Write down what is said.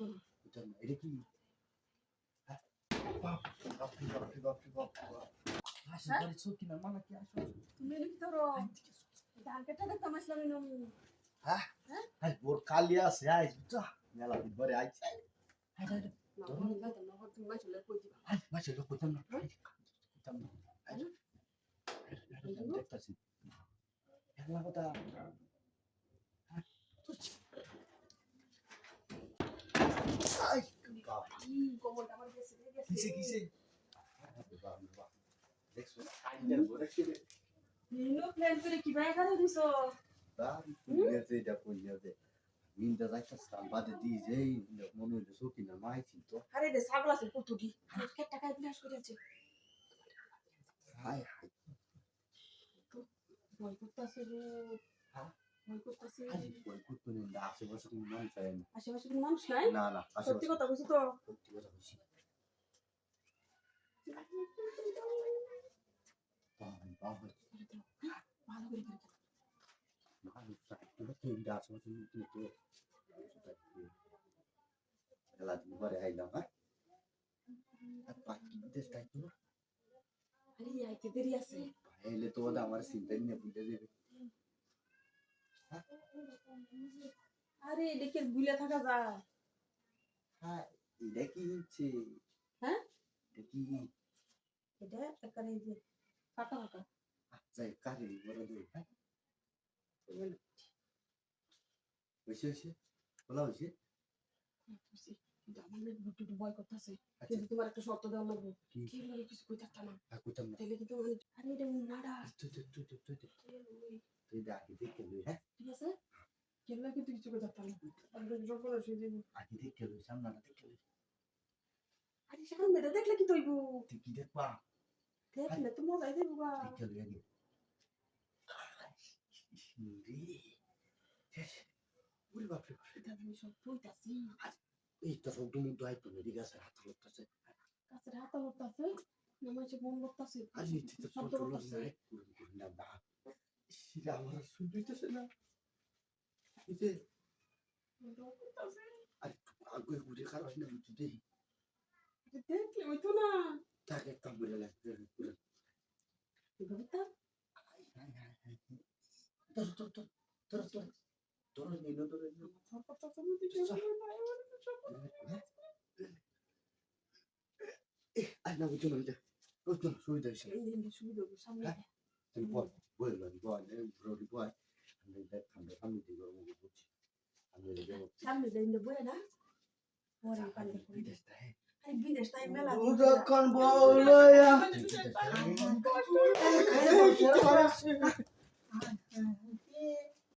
এটা কি? বাপ, বাপরে, বাপরে, বাপরে, বাপরে, বাপ। আসো? ঘরে চৌকি না, কি আসো? তুমি লিখ তোর ধান কেটে দেখতাম আসলাম আমি? আই, আছে, আই, বুঝছ? মেলা দিন পরে আইছে। দেখতাছি। কথা। হ্যাঁ? আই, বাপ, কি কবলটা আমার গেছে রে, গেছে। কিসে, কিসে? আরে বাপ রে বাপ। দেখছো, আইনের ঘরে কে- নিনো প্ল্যান করে কি ভাই খালি দিছো তার পুণ্যতে এটা পুণ্যতে। নিন্দা যাইতাছিলাম, বাদে দিয়ে যেই মনে হইলো চৌকি না, মাইছি তো। আরে রে ছাগল আছে কতটি কে টাকা বিলাস করেছে হায় হায় ভয় করতেছে রে হ্যাঁ? ভয় করতেছে আরে বই করতে নেই, না, আশেপাশে কোনো মানুষ হয় না। আশেপাশে কোনো মানুষ নাই না না সত্যি আশেপাশে কথা বলছি তো সত্যি কথা বলছি বাবারে, বাবারে, ভালো করে করে মানুষ নাই, কোনো তিনটা আশেপাশে কিন্তু তো খেলা দিন পরে আইলাম হ্যাঁ আর বাকি বিদেশ থাকতো না আরে আইতে দেরি আছে এলে তো ওটা আমার চিন্তা নিয়ে বুঝে দেবে আরে দেখে ভুলে থাকা যায় হ্যাঁ এটা কি হচ্ছে। হ্যাঁ? এটা কি এটা একারে এই যে ফাঁকা ফাঁকা। আচ্ছা কারে বড় দেবে হ্যাঁ? বসে বসে বলা হয়েছে। বুঝছি। কিন্তু আমার মেয়ে বুটু বুটু ভয় করতেছে। কিন্তু তোমার একটা শর্ত দেওয়া লাগবে। কি? কি লাগে কিছু কই থাকতাম না। আর কইতাম না। তাহলে কিন্তু মানে আরে এটা নাড়া। তুই তুই তুই তুই তুই। তুই তুই দেখে লই হ্যাঁ? ঠিক আছে? কেন কিন্তু কিছু কই থাকতাম না। আর যখন আসে যে আগে দেখে লই সামনাটা দেখে লই আরে সামনে এটা দেখলে কি তৈব? তুই কি দেখবা? তো মজাই দেবো বা দেখে লই আগে। রে ওরে বাপরে বাপ। এটা আমি সব কইতাছি। এই তো সব দুমু দোয়াই তো ঠিক আছে হাত লড়তেছে কাছের হাতা করতেছে নামাজে মন করতেছে আর নিচে তো শব্দ করুন না না সেটা আমার আর শুনতেছে না এই যে আর আগে ঘুরে খারাপ না বুঝতে দেখলে ওই তো না তাকে বলে লাগবে না না বুঝছ না বুঝছ না সুবিধা হয়েছে সুবিধা সামনে। তুমি বল বল বল বল বল আমি দেখ আমি আমি দিব আমি বুঝছি আমি দেব সামনে দিন বলে না পরে পানি বিদেশ তাই আরে বিদেশ তাই মেলা যখন বলয়া